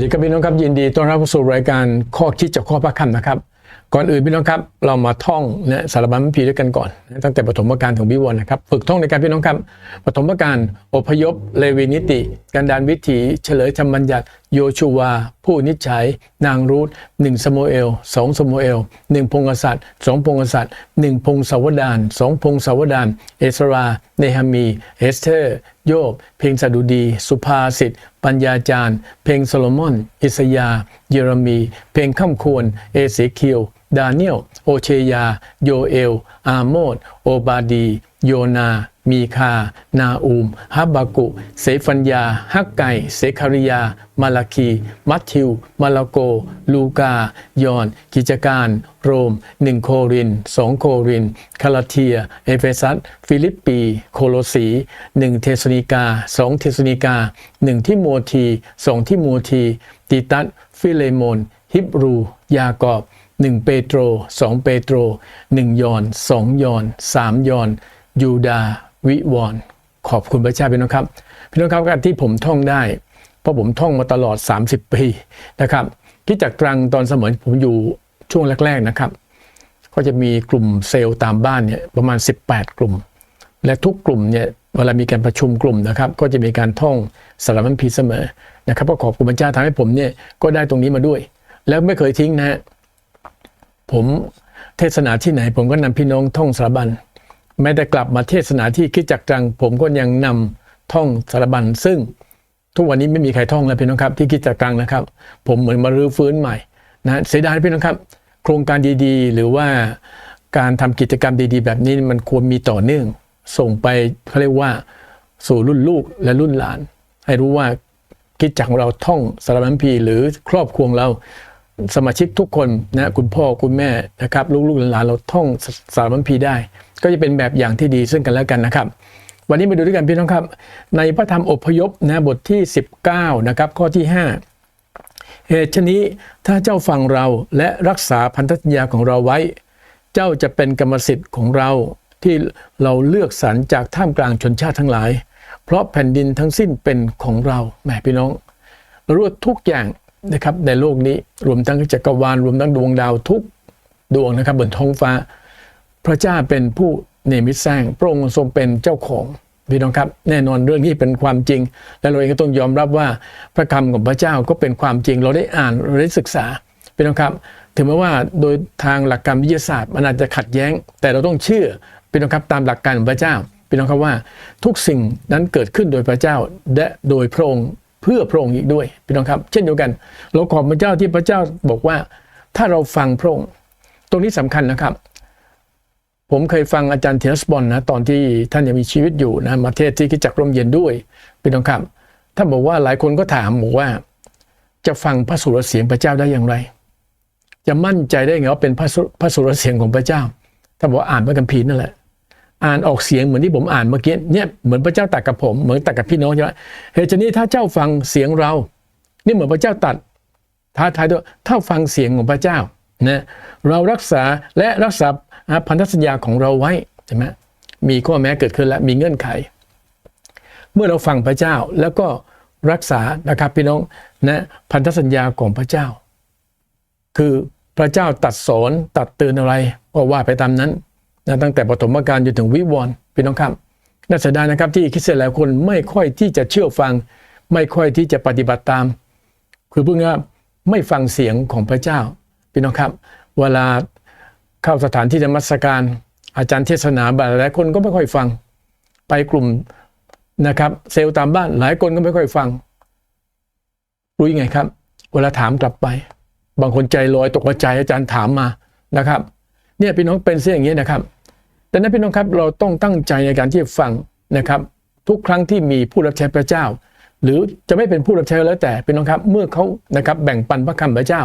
วัสดีครับพี่น้องครับยินดีต้อนรับเข้าสู่รายการข้อคิดจากข้อพระคำนะครับ ก่อนอื่นพี่น้องครับเรามาท่องนะสารบัญพีด้วยกันก่อนนะตั้งแต่ปฐมกาลถึงบิวรนะครับฝึกท่องในการพี่น้องครับปฐมกาลอพยพเลวีนิติ กันดานวิถีเฉลยธรรมบัญญัติ โยชูวา ผู้นิจฉัย นางรูธหนึ่งสมเอลสองสมเอลหนึ่งพงศษัตริย์สองพงศษัตริย์หนึ่งพงศาวดานสองพงศาวดาน เอสรา เนฮามี เอสเธอร์ โยบ เพลงสดุดี สุภาษิต ปัญญาจารย์ เพลงโซโลมอน อิสยาห์เยเรมี เพลงข้ามควร เอเสเคียวดาเนียล โอเชยา โยเอล อาโมด โอบาดี โยนา มีคา นาอูม ฮับบากุเซฟัญญา ฮักไก่เซคาริยา มาลาคี มัทธิว มาลาโก ลูกา ยอน กิจการ โรม1โคริน2โคริน คาลาเทีย เอเฟซัส ฟิลิปปี โคโลสี1เทสนิกา2เทสนิกา1ที่โมที2ที่โมทีติตัส ฟิเลโมน ฮิบรู ยากอบ1เปโตร2เปโตร1ยอน2ยอน3ยอน ยูดา วิวรณ์ขอบคุณพระเจ้าพี่น้องครับ พี่น้องครับการที่ผมท่องได้ เพราะผมท่องมาตลอด 30 ปีนะครับที่จากตรังตอนสมัยผมอยู่ช่วงแรกๆนะครับ ก็จะมีกลุ่มเซลล์ตามบ้านเนี่ยประมาณ 18 กลุ่ม และทุกกลุ่มเนี่ยเวลามีการประชุมกลุ่มนะครับ ก็จะมีการท่องสารพันพีเสมอนะครับก็ขอบคุณพระเจ้าทำให้ผมเนี่ยก็ได้ตรงนี้มาด้วย แล้วไม่เคยทิ้งนะฮะผมเทศนาที่ไหนผมก็นำพี่น้องท่องสารบัญ แม้แต่กลับมาเทศนาที่คิดจักรัง ผมก็ยังนำท่องสารบัญซึ่ง ทุกวันนี้ไม่มีใครท่องแล้วพี่น้องครับ ที่คิดจักรังนะครับ ผมเหมือนมารื้อฟื้นใหม่นะเสียดายพี่น้องครับ โครงการดีๆ หรือว่าการทำกิจกรรมดีๆ แบบนี้มันควรมีต่อเนื่อง ส่งไปเขาเรียกว่าสู่รุ่นลูกและรุ่นหลาน ให้รู้ว่าคิดจักรของเราท่องสารบัญพีหรือครอบครัวเราสมาชิกทุกคนนะคุณพ่อคุณแม่นะครับลูกๆหลานเราท่องสารบัญพีได้ ก็จะเป็นแบบอย่างที่ดีซึ่งกันและกันนะครับ วันนี้มาดูด้วยกันพี่น้องครับ ในพระธรรมอพยพนะบทที่ 19นะครับข้อที่ 5 เหตุฉนี้ถ้าเจ้าฟังเราและรักษาพันธสัญญาของเราไว้ เจ้าจะเป็นกรรมสิทธิ์ของเราที่เราเลือกสรรจากท่ามกลางชนชาติทั้งหลาย เพราะแผ่นดินทั้งสิ้นเป็นของเราแหมพี่น้องเรารู้ว่าทุกอย่างนะครับในโลกนี้รวมทั้งจักรวาลรวมทั้งดวงดาวทุกดวงนะครับบนท้องฟ้า พระเจ้าเป็นผู้เนมิตสร้าง พระองค์ทรงเป็นเจ้าของพี่น้องครับแน่นอนเรื่องนี้เป็นความจริง และเราเองก็ต้องยอมรับว่าพระคำของพระเจ้าก็เป็นความจริง เราได้อ่านเราได้ศึกษาพี่น้องครับ ถึงแม้ว่าโดยทางหลักการวิทยาศาสตร์มันอาจจะขัดแย้ง แต่เราต้องเชื่อพี่น้องครับตามหลักการของพระเจ้าพี่น้องครับว่าทุกสิ่งนั้นเกิดขึ้นโดยพระเจ้าและโดยพระองค์เพื่อพระองค์อีกด้วยพี่น้องครับ เช่นเดียวกัน เราขอบพระเจ้าที่พระเจ้าบอกว่า ถ้าเราฟังพระองค์ตรงนี้สำคัญนะครับ ผมเคยฟังอาจารย์เทนสบอลนะตอนที่ท่านยังมีชีวิตอยู่นะมาเทศที่คิดจักร่มเย็นด้วยพี่น้องครับท่านบอกว่าหลายคนก็ถามบอกว่า จะฟังพระสุรเสียงพระเจ้าได้อย่างไร จะมั่นใจได้ไงว่าเป็นพระสุพระสุรเสียงของพระเจ้าท่านบอกอ่านพระคัมภีร์นั่นแหละอ่านออกเสียงเหมือนที่ผมอ่านเมื่อกี้เนี่ยเหมือนพระเจ้าตัดกับผมเหมือนตัดกับพี่น้องใช่ไหมเหตุฉะนี้ถ้าเจ้าฟังเสียงเรา นี่เหมือนพระเจ้าตัดท้าทายด้วยถ้าฟังเสียงของพระเจ้านะเรารักษาและรักษา พันธสัญญาของเราไว้ใช่ไหมมีข้อแม้เกิดขึ้นแล้วมีเงื่อนไข เมื่อเราฟังพระเจ้าแล้วก็รักษานะครับพี่น้องนะพันธสัญญาของพระเจ้า คือพระเจ้าตัดสอนตัดเตือนอะไรก็ว่าไปตามนั้นนะตั้งแต่ปฐมกาลจนถึงวิวรณ์พี่น้องครับน่าเสียดายนะครับที่คริสเตียนหลายคนไม่ค่อยที่จะเชื่อฟัง ไม่ค่อยที่จะปฏิบัติตาม คือเพิ่งว่าไม่ฟังเสียงของพระเจ้าพี่น้องครับ เวลา เข้าสถานที่ธรรมสการ อาจารย์เทศนาบหลายคนก็ไม่ค่อยฟัง ไปกลุ่มนะครับเซลล์ตามบ้านหลายคนก็ไม่ค่อยฟัง รู้ยังไงครับ เวลาถามกลับไป บางคนใจลอยตกใจอาจารย์ถามมานะครับ เนี่ยพี่น้องเป็นเสียอย่างนี้นะครับดังนั้นพี่น้องครับเราต้องตั้งใจในการที่จะฟังนะครับ ทุกครั้งที่มีผู้รับใช้พระเจ้า หรือจะไม่เป็นผู้รับใช้แล้วแต่พี่น้องครับ เมื่อเขานะครับแบ่งปันพระคำพระเจ้า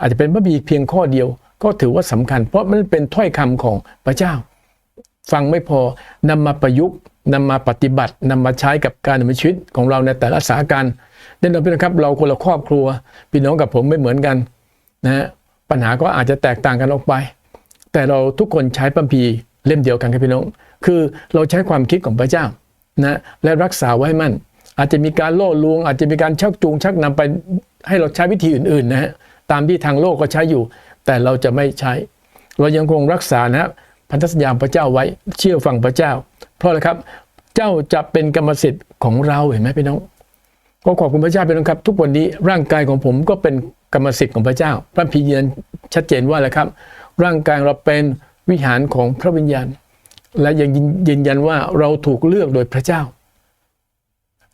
อาจจะเป็นพระบีเพียงข้อเดียว ก็ถือว่าสำคัญ เพราะมันเป็นถ้อยคำของพระเจ้า ฟังไม่พอนำมาประยุกต์นำมาปฏิบัตินำมาใช้กับการดำเนินชีวิตของเราในแต่ละสถานการณ์แน่นอนพี่นะครับ เราคนละครอบครัว พี่น้องกับผมไม่เหมือนกันนะฮะปัญหาก็อาจจะแตกต่างกันออกไป แต่เราทุกคนใช้ปัมพีเล่มเดียวกันครับพี่น้อง คือเราใช้ความคิดของพระเจ้านะและรักษาไว้มั่น อาจจะมีการล่อลวง อาจจะมีการชักจูงชักนำไปให้เราใช้วิธีอื่นๆนะฮะตามที่ทางโลกก็ใช้อยู่ แต่เราจะไม่ใช้ เรายังคงรักษานะพันธสัญญาพระเจ้าไว้เชื่อฟังพระเจ้า เพราะอะไรครับ เจ้าจะเป็นกรรมสิทธิ์ของเราเห็นไหมพี่น้องก็ขอบคุณพระเจ้าพี่น้องครับ ทุกวันนี้ร่างกายของผมก็เป็นกรรมสิทธิ์ของพระเจ้า พระพียืนชัดเจนว่าอะไรครับ ร่างกายเราเป็นวิหารของพระวิญญาณ และยังยืนยันว่าเราถูกเลือกโดยพระเจ้า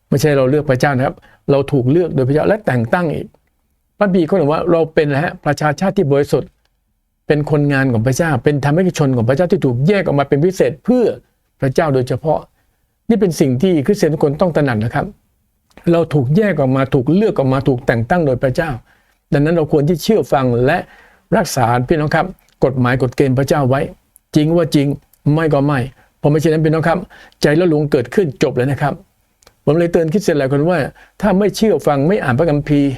ไม่ใช่เราเลือกพระเจ้านะครับ เราถูกเลือกโดยพระเจ้าและแต่งตั้งอีก พระบีเขาบอกว่าเราเป็นฮะประชาชาติที่บริสุทธิ์ เป็นคนงานของพระเจ้า เป็นธรรมิกชนของพระเจ้าที่ถูกแยกออกมาเป็นพิเศษเพื่อพระเจ้าโดยเฉพาะ นี่เป็นสิ่งที่คริสเตียนทุกคนต้องตระหนักนะครับ เราถูกแยกออกมาถูกเลือกออกมาถูกแต่งตั้งโดยพระเจ้า ดังนั้นเราควรที่เชื่อฟังและรักษาพี่น้องครับ กฎหมายกฎเกณฑ์พระเจ้าไว้ จริงว่าจริงไม่ก็ไม่พราะไม่เช่นนั้นพี่น้องครับ ใจละหลวงเกิดขึ้นจบเลยนะครับ ผมเลยเตือนคริดเสร็จหลายคนว่า ถ้าไม่เชื่อฟังไม่อ่านพระคัมภีร์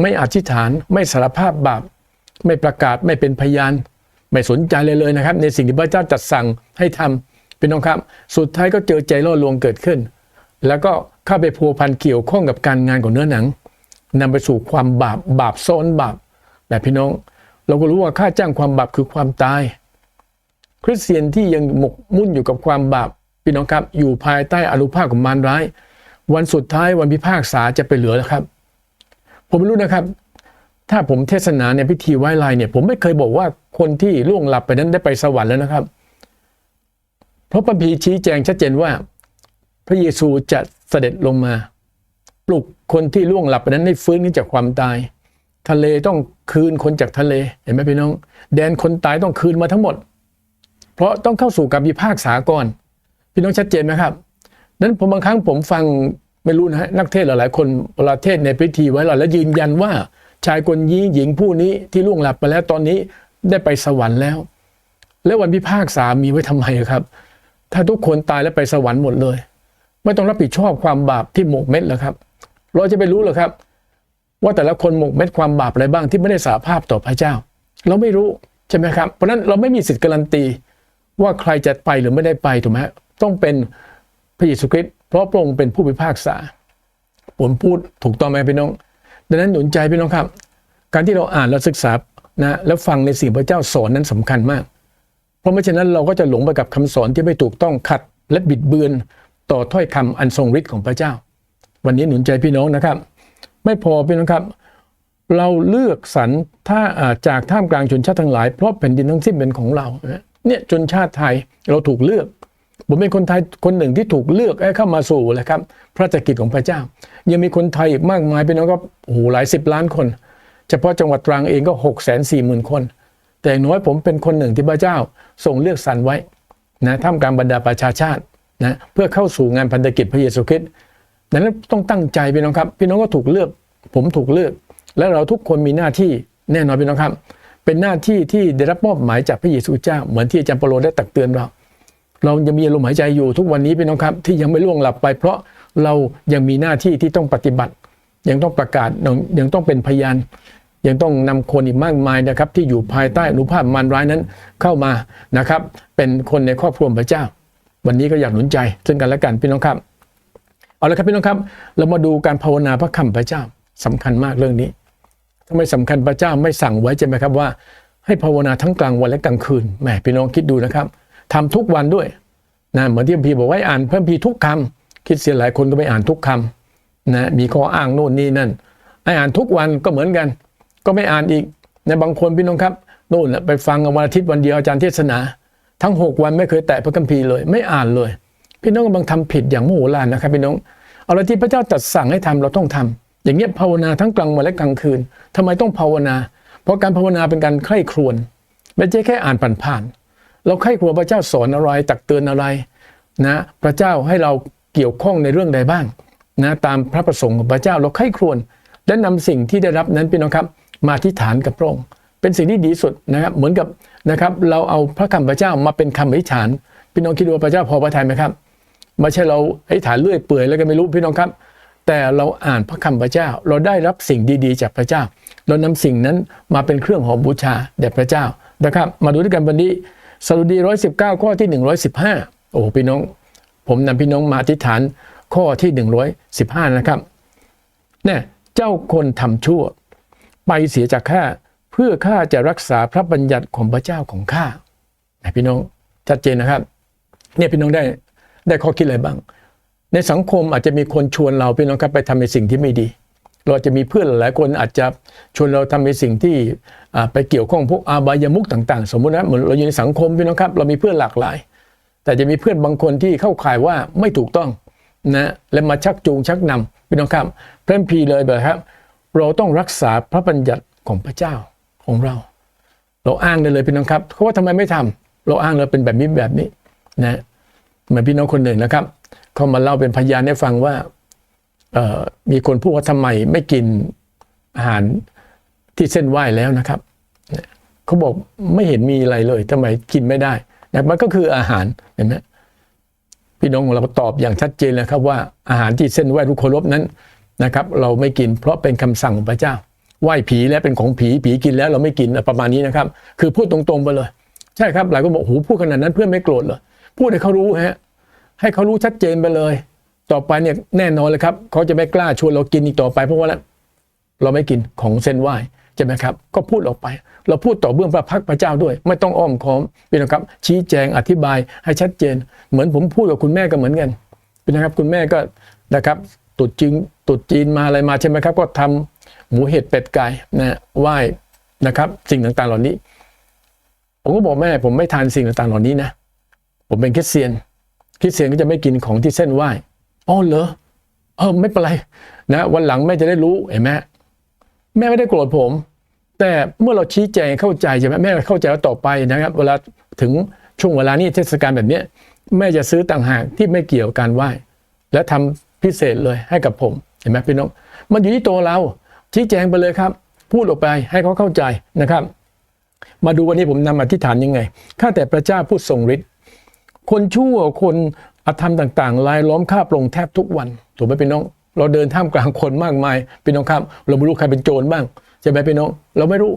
ไม่อธิษฐานไม่สารภาพบาปไม่ประกาศไม่เป็นพยาน ไม่สนใจเลยเลยนะครับ ในสิ่งที่พระเจ้าจัดสั่งให้ทำพี่น้องครับสุดท้ายก็เจอใจล่อลวงเกิดขึ้น แล้วก็เข้าไปพัวพันเกี่ยวข้องกับการงานของเนื้อหนังนำไปสู่ความบาปบาปซ้อนบาปแต่พี่น้อง เราก็รู้ว่าค่าจ้างความบาปคือความตาย คริสเตียนที่ยังหมกมุ่นอยู่กับความบาปพี่น้องครับ อยู่ภายใต้อนุภาพของมารร้าย วันสุดท้ายวันพิพากษาจะไปเหลือแล้วครับ ผมไม่รู้นะครับ ถ้าผมเทศนาในพิธีไว้ลายเนี่ย ผมไม่เคยบอกว่าคนที่ล่วงหลับไปนั้นได้ไปสวรรค์แล้วนะครับ เพราะพระพีชี้แจงชัดเจนว่า พระเยซูจะเสด็จลงมา ปลุกคนที่ล่วงหลับไปนั้นให้ฟื้นขึ้นจากความตาย ทะเลต้องคืนคนจากทะเลเห็นไหมพี่น้อง แดนคนตายต้องคืนมาทั้งหมด เพราะต้องเข้าสู่การพิพากษาก่อน พี่น้องชัดเจนไหมครับนั้นผมบางครั้งผมฟัง ไม่รู้นะฮะนักเทศหลายๆคนเวลาเทศในพิธีไว้หล่อแล้วยืนยันว่า ชายคนนี้หญิงผู้นี้ที่ล่วงหลับไปแล้วตอนนี้ได้ไปสวรรค์แล้ว แล้ววันพิพากษามีไว้ทำไมครับ ถ้าทุกคนตายแล้วไปสวรรค์หมดเลย ไม่ต้องรับผิดชอบความบาปที่หมกเม็ดแล้วครับ เราจะไปรู้หรอครับ ว่าแต่ละคนหมกเม็ดความบาปอะไรบ้างที่ไม่ได้สาภาพต่อพระเจ้า เราไม่รู้ใช่ไหมครับ เพราะฉะนั้นเราไม่มีสิทธิ์การันตีว่าใครจะไปหรือไม่ได้ไปถูกไหมต้องเป็นพระเยซูคริสต์ เพราะพระองค์เป็นผู้พิพากษา ผมพูดถูกต้องไหมพี่น้อง ดังนั้นหนุนใจพี่น้องครับ การที่เราอ่านและศึกษานะแล้วฟังในสิ่งพระเจ้าสอนนั้นสำคัญมาก เพราะไม่เช่นนั้นเราก็จะหลงไปกับคำสอนที่ไม่ถูกต้องขัดและบิดเบือนต่อถ้อยคำอันทรงฤทธิ์ของพระเจ้า วันนี้หนุนใจพี่น้องนะครับ ไม่พอพี่น้องครับ เราเลือกสรรถ้าจากท่ามกลางชนชาติทั้งหลายเพราะแผ่นดินทั้งสิ้นเป็นของเราเนี่ยชนชาติไทยเราถูกเลือก ผมเป็นคนไทยคนหนึ่งที่ถูกเลือกให้เข้ามาสู่เลยครับพระราชกิจของพระเจ้า ยังมีคนไทยอีกมากมายพี่น้องก็โอ้โหหลายสิบล้านคน เฉพาะจังหวัดตรังเองก็หกแสนสี่หมื่นคน แต่อย่างน้อยผมเป็นคนหนึ่งที่พระเจ้าทรงเลือกสรรไว้นะท่ามกลางบรรดาประชาชาตินะเพื่อเข้าสู่งานพันธกิจพระเยซูคริสต์ดังนั้นต้องตั้งใจพี่น้องครับพี่น้องก็ถูกเลือก ผมถูกเลือก และเราทุกคนมีหน้าที่แน่นอนพี่น้องครับ เป็นหน้าที่ที่ได้รับมอบหมายจากพระเยซูเจ้า เหมือนที่อาจารย์เปโลได้ตักเตือนเรา เรายังมีลมหายใจอยู่ทุกวันนี้พี่น้องครับ ที่ยังไม่ล่วงหลับไป เพราะเรายังมีหน้าที่ที่ต้องปฏิบัติ ยังต้องประกาศยังต้องเป็นพยาน ยังต้องนำคนอีกมากมายนะครับ ที่อยู่ภายใต้อนุภาพมารร้ายนั้นเข้ามานะครับ เป็นคนในครอบครัวพระเจ้า วันนี้ก็อยากหนุนใจซึ่งกันและกันพี่น้องครับเอาละครับพี่น้องครับ เรามาดูการภาวนาพระคำพระเจ้าสำคัญมากเรื่องนี้ทำไมสำคัญพระเจ้าไม่สั่งไว้ใช่ไหมครับว่า ให้ภาวนาทั้งกลางวันและกลางคืนแหมพี่น้องคิดดูนะครับ ทำทุกวันด้วยนะเหมือนที่พีบอกว่าอ่านเพิ่มพีทุกคำคิดเสียหลายคนก็ไม่อ่านทุกคำนะมีข้ออ้างโน่นนี่นั่นให้อ่านทุกวันก็เหมือนกัน ก็ไม่อ่านอีกในบางคนพี่น้องครับโน่นไปฟังวันอาทิตย์วันเดียวอาจารย์เทศนา ทั้ง 6 วันไม่เคยแตะพระคัมภีร์เลย ไม่อ่านเลย พี่น้องกำลังทำผิดอย่างโมโหลานนะครับพี่น้องเอาละที่พระเจ้าจัดสั่งให้ทำเราต้องทำอย่างเงี้ยภาวนาทั้งกลางวันและกลางคืนทำไมต้องภาวนา เพราะการภาวนาเป็นการใคร่ครวญไม่ใช่แค่อ่านผ่านๆ เราใคร่ครวพระเจ้าสอนอะไรตักเตือนอะไรนะพระเจ้าให้เราเกี่ยวข้องในเรื่องใดบ้างนะตามพระประสงค์ของพระเจ้าเราใคร่ครวญและนำสิ่งที่ได้รับนั้นพี่น้องครับ มาที่ฐานกับพระองค์เป็นสิ่งที่ดีสุดนะครับ เหมือนกับนะครับ เราเอาพระคำพระเจ้ามาเป็นคำอธิษฐานพี่น้องคิดว่าพระเจ้าพอพระทัยไหมครับไม่ใช่เราอธิษฐานเลื่อยเปื่อยแล้วก็ไม่รู้พี่น้องครับ แต่เราอ่านพระคำพระเจ้า เราได้รับสิ่งดีๆ จากพระเจ้า เรานำสิ่งนั้นมาเป็นเครื่องหอมบูชาแด่พระเจ้านะครับ มาดูด้วยกันวันนี้ สดุดีร้อยสิบเก้าข้อที่หนึ่งร้อยสิบห้าโอ้พี่น้อง ผมนำพี่น้องมาอธิษฐานข้อที่115นะครับเนี่ยเจ้าคนทำชั่ว ไปเสียจากข้าเพื่อข้าจะรักษาพระบัญญัติของพระเจ้าของข้าพี่น้องชัดเจนนะครับ เนี่ยพี่น้องได้ได้ข้อคิดอะไรบ้าง ในสังคมอาจจะมีคนชวนเราพี่น้องครับไปทำในสิ่งที่ไม่ดี เราจะมีเพื่อนหลายคนอาจจะชวนเราทำในสิ่งที่ไปเกี่ยวข้องพวกอาบายามุกต่าง ๆ สมมุตินะเหมือนเราอยู่ในสังคมพี่น้องครับ เรามีเพื่อนหลากหลาย แต่จะมีเพื่อนบางคนที่เข้าข่ายว่าไม่ถูกต้องนะและมาชักจูงชักนำพี่น้องครับเพระคัมภีเลยแบบครับ เราต้องรักษาพระบัญญัติของพระเจ้าของเรา เราอ้างได้เลยพี่น้องครับเขาว่าทำไมไม่ทำเราอ้างเลยเป็นแบบนี้แบบนี้นะเหมือนพี่น้องคนหนึ่งนะครับเขามาเล่าเป็นพยานให้ฟังว่า มีคนพูดว่าทำไมไม่กินอาหารที่เส้นไหว้แล้วนะครับเขาบอกไม่เห็นมีอะไรเลยทำไมกินไม่ได้นะมันก็คืออาหารเห็นไหมพี่น้องของเราตอบอย่างชัดเจนเลยครับว่าอาหารที่เส้นไหว้ทุกเคารพนั้นนะครับ เราไม่กินเพราะเป็นคำสั่งของพระเจ้า ไหว้ผีแล้วเป็นของผีผีกินแล้วเราไม่กินประมาณนี้นะครับ คือพูดตรงๆไปเลย ใช่ครับหลายคนบอกโอ้โหพูดขนาดนั้นเพื่อนไม่โกรธเหรอพูดให้เขารู้ฮะให้เขารู้ชัดเจนไปเลย ต่อไปเนี่ยแน่นอนเลยครับเขาจะไม่กล้าชวนเรากินอีกต่อไป เพราะว่าเราไม่กินของเส้นไหว้ใช่ไหมครับ ก็พูดออกไป เราพูดต่อเบื้องพระพักตร์พระเจ้าด้วย ไม่ต้องอ้อมค้อมเป็นนะครับ ชี้แจงอธิบายให้ชัดเจน เหมือนผมพูดกับคุณแม่ก็เหมือนกันเป็นนะครับคุณแม่ก็นะครับตุดจีนตุดจีนมาอะไรมาใช่ไหมครับ ก็ทำหมูเห็ดเป็ดไก่นะไหว้นะครับ สิ่งต่างๆเหล่านี้ ผมก็บอกแม่ผมไม่ทานสิ่งต่างๆเหล่านี้นะผมเป็นคริสเตียนคริสเตียนก็จะไม่กินของที่เส้นไหว้ อ๋อเหรอเออไม่เป็นไรนะวันหลังแม่จะได้รู้เห็นไหมแม่ไม่ได้โกรธผม แต่เมื่อเราชี้แจงเข้าใจใช่ไหมแม่เข้าใจว่าต่อไปนะครับ เวลาถึงช่วงเวลานี้เทศกาลแบบนี้แม่จะซื้อต่างหากที่ไม่เกี่ยวกับการไหว้ และทำพิเศษเลยให้กับผมเห็นไหมพี่น้องมันอยู่ที่ตัวเรา ชี้แจงไปเลยครับ พูดออกไปให้เขาเข้าใจนะครับ มาดูวันนี้ผมนำอธิษฐานยังไงข้าแต่พระเจ้าผู้ทรงฤทธิ์คนชั่วคน อธรรมต่างๆลายล้อมข้าพระองค์แทบทุกวันถูกไหมพี่น้อง เราเดินท่ามกลางคนมากมายพี่น้องครับ เราไม่รู้ใครเป็นโจรบ้างใช่ไหมพี่น้อง เราไม่รู้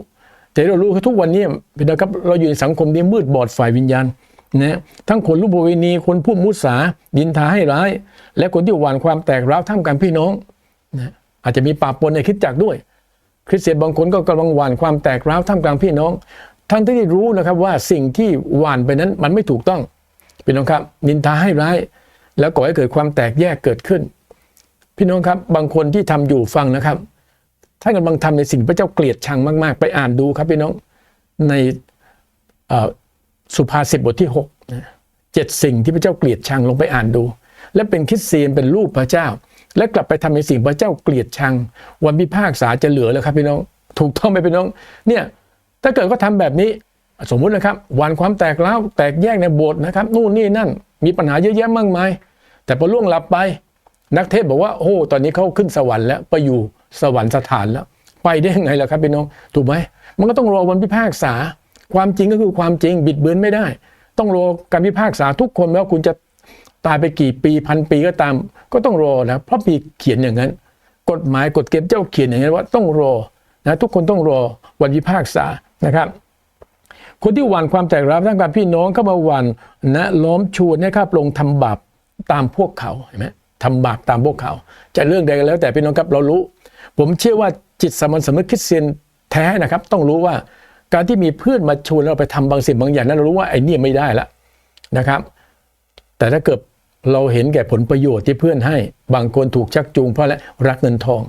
แต่เรารู้คือทุกวันนี้พี่น้องครับเราอยู่ในสังคมที่มืดบอดฝ่ายวิญญาณนะทั้งคนรูปประเวณีคนพูดมุสาดินทาให้ร้าย และคนที่หวานความแตกร้าวท่ามกลางพี่น้องนะอาจจะมีปาปนในคิดจักด้วย คริสเตียนบางคนก็กำลังหว่านความแตกร้าวท่ามกลางพี่น้อง ทั้งที่รู้นะครับว่าสิ่งที่หวานไปนั้นมันไม่ถูกต้อง พี่น้องครับนินทาให้ร้าย แล้วก่อให้เกิดความแตกแยกเกิดขึ้น พี่น้องครับบางคนที่ทำอยู่ฟังนะครับท่านกำลังทำในสิ่งพระเจ้าเกลียดชังมากๆ ไปอ่านดูครับพี่น้องในสุภาษิตบทที่6นะเจ็ดสิ่งที่พระเจ้าเกลียดชังลงไปอ่านดู และเป็นคริสเตียนเป็นรูปพระเจ้า และกลับไปทำในสิ่งพระเจ้าเกลียดชัง วันพิพากษาจะเหลือแล้วครับพี่น้อง ถูกต้องไหมพี่น้องเนี่ยถ้าเกิดก็ทำแบบนี้ สมมุตินะครับวันความแตกร้วแตกแยกในโบสถ์นะครับ นู่นนี่นั่น มีปัญหาเยอะแยะมากมาย แต่พอล่วงหลับไป นักเทศบอกว่าโอ้ตอนนี้เขาขึ้นสวรรค์แล้วไปอยู่สวรรค์สถานแล้ว ไปได้ยังไงล่ะครับพี่น้องถูกไหมมันก็ต้องรอวันพิพากษา ความจริงก็คือความจริงบิดเบือนไม่ได้ ต้องรอการพิพากษาทุกคนไม่ว่าคุณจะตายไปกี่ปีพันปีก็ตาม ก็ต้องรอนะเพราะมีเขียนอย่างนั้น กฎหมายกฎเกณฑ์เจ้าเขียนอย่างนั้นว่าต้องรอนะทุกคนต้องรอวันพิพากษานะครับ คนที่หว่านความแตกร้าวทั้งการพี่น้องเข้ามาหว่านนะล้อมชวนให้ข้าพระองค์ทำบาปตามพวกเขาเห็นไหมทำบาปตามพวกเขาจะเรื่องใดก็แล้วแต่พี่น้องครับเรารู้ ผมเชื่อว่าจิตสามัญสำนึกคริสเตียนแท้นะครับ ต้องรู้ว่าการที่มีเพื่อนมาชวนเราไปทำบางสิ่งบางอย่างนั้นเรารู้ว่าไอ้นี่ไม่ได้ละนะครับ แต่ถ้าเกิดเราเห็นแก่ผลประโยชน์ที่เพื่อนให้ บางคนถูกชักจูงเพราะและรักเงินทอง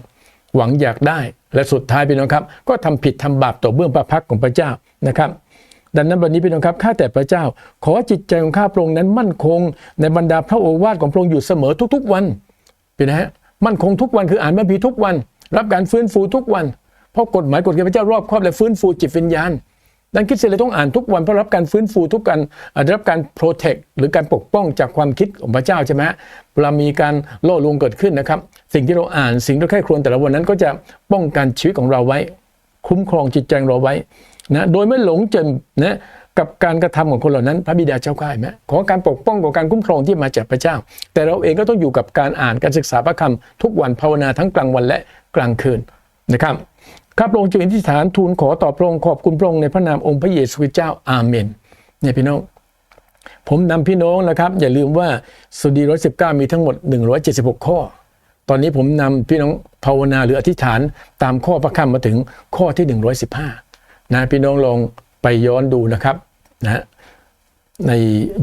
หวังอยากได้และสุดท้ายพี่น้องครับ ก็ทำผิดทำบาปต่อเบื้องพระพักของพระเจ้านะครับ ดังนั้นวันนี้พี่น้องครับข้าแต่พระเจ้า ขอจิตใจของข้าพระองค์นั้นมั่นคง ในบรรดาพระโอวาทของพระองค์อยู่เสมอทุกๆวันเป็นนะฮะมั่นคงทุกวันคืออ่านพระบีทุกวัน รับการฟื้นฟูทุกวัน เพราะกฎหมายกฎเกณฑ์พระเจ้ารอบครอบและฟื้นฟูจิตวิญญาณดังคิดเสร็จเลยต้องอ่านทุกวันเพราะรับการฟื้นฟูทุกกันอ่าได้รับการโปรเทคหรือการปกป้องจากความคิดของพระเจ้าใช่ไหมเวลามีการล่อลวงเกิดขึ้นนะครับ สิ่งที่เราอ่านสิ่งที่เราใคร่ครวญแต่ละวันนั้นก็จะป้องกันชีวิตของเราไว้ คุ้มครองจิตใจของเราไว้ นะโดยไม่หลงจนนะกับการกระทำของคนเหล่านั้น พระบิดาเจ้าข้าเห็นไหมขอการปกป้องของการคุ้มครองที่มาจากพระเจ้า แต่เราเองก็ต้องอยู่กับการอ่านการศึกษาพระคำทุกวันภาวนาทั้งกลางวันและกลางคืนนะครับข้าพระองค์จึงอธิษฐานทูลขอต่อพระองค์ขอบคุณพระองค์ในพระนามองค์พระเยซูคริสต์เจ้าอาเมนเนี่ยพี่น้องผมนำพี่น้องนะครับ อย่าลืมว่าสุดีร้อยสิบเก้ามีทั้งหมด 176 ข้อ ตอนนี้ผมนำพี่น้องภาวนาหรืออธิษฐานตามข้อพระคำมาถึงข้อที่ 115 นะพี่น้องลองไปย้อนดูนะครับนะใน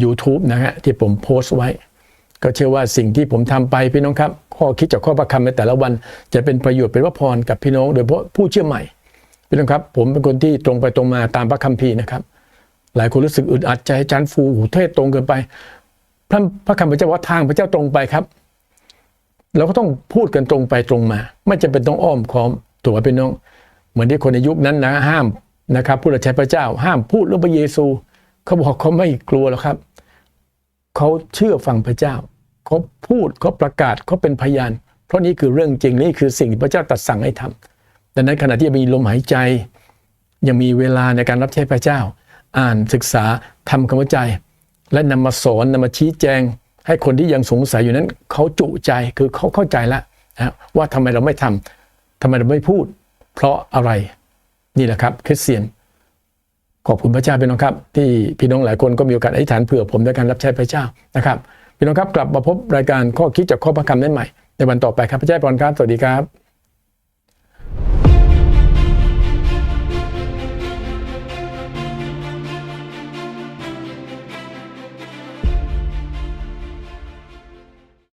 YouTube นะฮะที่ผมโพสต์ไว้ ก็เชื่อว่าสิ่งที่ผมทำไปพี่น้องครับข้อคิดจากข้อพระคำในแต่ละวันจะเป็นประโยชน์เป็นพระพรกับพี่น้อง โดยเฉพาะผู้เชื่อใหม่พี่น้องครับ ผมเป็นคนที่ตรงไปตรงมาตามพระคัมภีร์นะครับ หลายคนรู้สึกอึดอัดใจจารย์ฟูหูเทศตรงเกินไปพระพระคำพระเจ้าว่าทางพระเจ้าตรงไปครับ เราก็ต้องพูดกันตรงไปตรงมา ไม่จำเป็นต้องอ้อมค้อมตัวเป็นน้อง เหมือนที่คนในยุคนั้นนะห้าม นะครับผู้รับใช้พระเจ้า ห้ามพูดเรื่องพระเยซู เขาบอกเขาไม่กลัวหรอกครับ เขาเชื่อฟังพระเจ้า เขาพูดเขาประกาศเขาเป็นพยาน เพราะนี่คือเรื่องจริงนี่คือสิ่งที่พระเจ้าตรัสสั่งให้ทำดังนั้นขณะที่ยังมีลมหายใจ ยังมีเวลาในการรับใช้พระเจ้า อ่านศึกษาทำความเข้าใจและนำมาสอนนำมาชี้แจง ให้คนที่ยังสงสัยอยู่นั้นเขาจุใจคือเขาเข้าใจแล้วว่าทำไมเราไม่ทำทำไมเราไม่พูด เพราะอะไร นี่แหละครับคริสเตียน ขอบคุณพระเจ้าพี่น้องครับ ที่พี่น้องหลายคนก็มีโอกาสอธิษฐานเผื่อผมในการรับใช้พระเจ้านะครับพี่น้องครับกลับมาพบรายการข้อคิดจากข้อพระคำนั้นใหม่ในวันต่อไปครับพระเจ้าพรครับสวัสดีครับ